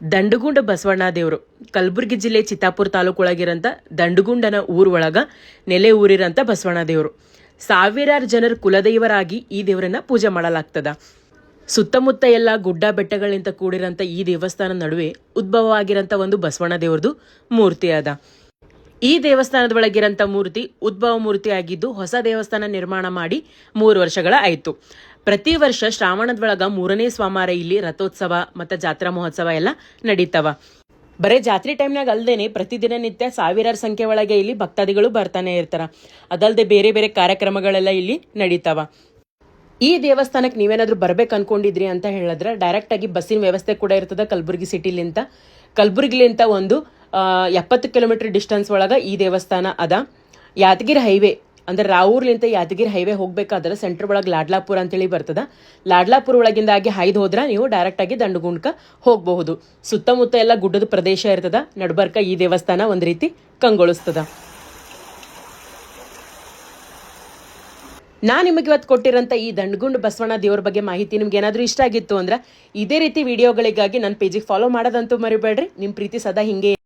ದಂಡುಗುಂಡ ಬಸವಣ್ಣ ದೇವರು. ಕಲಬುರಗಿ ಜಿಲ್ಲೆ ಚಿತ್ತಾಪುರ ತಾಲೂಕೊಳಗಿರಂತ ದಂಡಗುಂಡನ ಊರ್ ಒಳಗ ನೆಲೆ ಊರಿರಂತ ಬಸವಣ್ಣ ದೇವರು. ಸಾವಿರಾರು ಜನರ ಕುಲದೈವರಾಗಿ ಈ ದೇವರನ್ನ ಪೂಜೆ ಮಾಡಲಾಗ್ತದ. ಸುತ್ತಮುತ್ತ ಎಲ್ಲ ಗುಡ್ಡ ಬೆಟ್ಟಗಳಿಂದ ಕೂಡಿರಂತ ಈ ದೇವಸ್ಥಾನ ನಡುವೆ ಉದ್ಭವವಾಗಿರೋಂಥ ಒಂದು ಬಸವಣ್ಣ ದೇವ್ರದ್ದು ಮೂರ್ತಿ ಅದ ಈ ದೇವಸ್ಥಾನದ ಒಳಗಿರಂತ ಮೂರ್ತಿ ಉದ್ಭವ ಮೂರ್ತಿ ಆಗಿದ್ದು ಹೊಸ ದೇವಸ್ಥಾನ ನಿರ್ಮಾಣ ಮಾಡಿ ಮೂರು ವರ್ಷಗಳ ಆಯಿತು. ಪ್ರತಿ ವರ್ಷ ಶ್ರಾವಣದೊಳಗ ಮೂರನೇ ಸ್ವಾಮಾರ ಇಲ್ಲಿ ರಥೋತ್ಸವ ಮತ್ತು ಜಾತ್ರಾ ಮಹೋತ್ಸವ ಎಲ್ಲ ನಡೀತವ. ಬರೀ ಜಾತ್ರೆ ಟೈಮ್ನಾಗ ಅಲ್ಲದೇನೆ ಪ್ರತಿದಿನ ನಿತ್ಯ ಸಾವಿರಾರು ಸಂಖ್ಯೆ ಒಳಗೆ ಇಲ್ಲಿ ಭಕ್ತಾದಿಗಳು ಬರ್ತಾನೆ ಇರ್ತಾರ. ಅದಲ್ಲದೆ ಬೇರೆ ಬೇರೆ ಕಾರ್ಯಕ್ರಮಗಳೆಲ್ಲ ಇಲ್ಲಿ ನಡೀತಾವ. ಈ ದೇವಸ್ಥಾನಕ್ಕೆ ನೀವೇನಾದರೂ ಬರ್ಬೇಕು ಅನ್ಕೊಂಡಿದ್ರಿ ಅಂತ ಹೇಳಿದ್ರೆ ಡೈರೆಕ್ಟ್ ಆಗಿ ಬಸ್ಸಿನ ವ್ಯವಸ್ಥೆ ಕೂಡ ಇರ್ತದ ಕಲಬುರಗಿ ಸಿಟಿಲಿಂತ ಕಲಬುರಗಿಲಿಂತ ಒಂದು ಎಪ್ಪತ್ತು ಕಿಲೋಮೀಟರ್ ಡಿಸ್ಟೆನ್ಸ್ ಒಳಗೆ ಈ ದೇವಸ್ಥಾನ ಅದ. ಯಾದಗಿರಿ ಹೈವೇ ಅಂದ್ರೆ ರಾವೂರ್ಲಿಂತ ಯಾದಗಿರಿ ಹೈವೇ ಹೋಗ್ಬೇಕಾದ್ರೆ ಸೆಂಟರ್ ಒಳಗೆ ಲಾಡ್ಲಾಪುರ ಅಂತೇಳಿ ಬರ್ತದ. ಲಾಡ್ಲಾಪುರ ಒಳಗಿಂದಾಗಿ ಹಾಯ್ದು ಹೋದ್ರೆ ನೀವು ಡೈರೆಕ್ಟ್ ಆಗಿ ದಂಡಗುಂಡ್ಕ ಹೋಗಬಹುದು. ಸುತ್ತಮುತ್ತ ಎಲ್ಲ ಗುಡ್ಡದ ಪ್ರದೇಶ ಇರ್ತದ. ನಡ್ಬರ್ಕ ಈ ದೇವಸ್ಥಾನ ಒಂದು ರೀತಿ ಕಂಗೊಳಿಸ್ತದ. ನಾ ನಿಮಗೆ ಇವತ್ತು ಕೊಟ್ಟಿರೋಂಥ ಈ ದಂಡಗುಂಡ್ ಬಸವಣ್ಣ ದೇವ್ರ ಬಗ್ಗೆ ಮಾಹಿತಿ ನಿಮ್ಗೆ ಏನಾದರೂ ಇಷ್ಟ ಆಗಿತ್ತು ಅಂದ್ರೆ ಇದೇ ರೀತಿ ವಿಡಿಯೋಗಳಿಗಾಗಿ ನನ್ನ ಪೇಜಿಗೆ ಫಾಲೋ ಮಾಡೋದಂತೂ ಮರಿಬೇಡ್ರಿ. ನಿಮ್ಮ ಪ್ರೀತಿ ಸದಾ ಹಿಂಗೆ